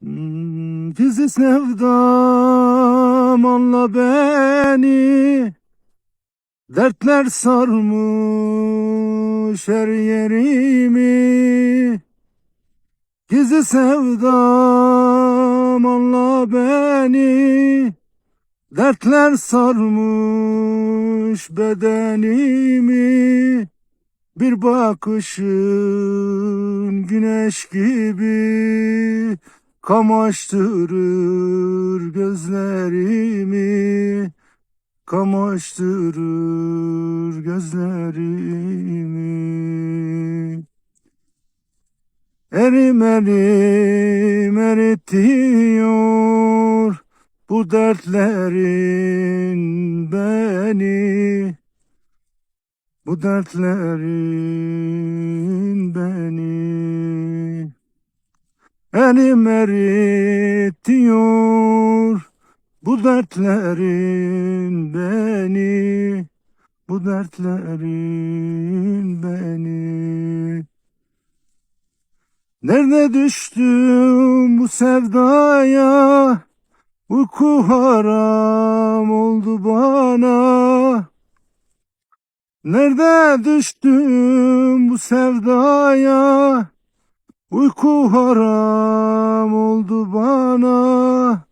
Gizli sevdam anla beni. Dertler sarmış her yerimi. Gizli sevdam anla beni. Dertler sarmış bedenimi. Bir bakışın güneş gibi Kamaştırır gözlerimi. Kamaştırır gözlerimi. Erim erim eritiyor Bu dertlerin beni. Bu dertlerin beni Elim eritiyor bu dertlerin beni, bu dertlerin beni. Nerede düştüm bu sevdaya, uyku haram oldu bana. Nerede düştüm bu sevdaya, Uyku haram oldu bana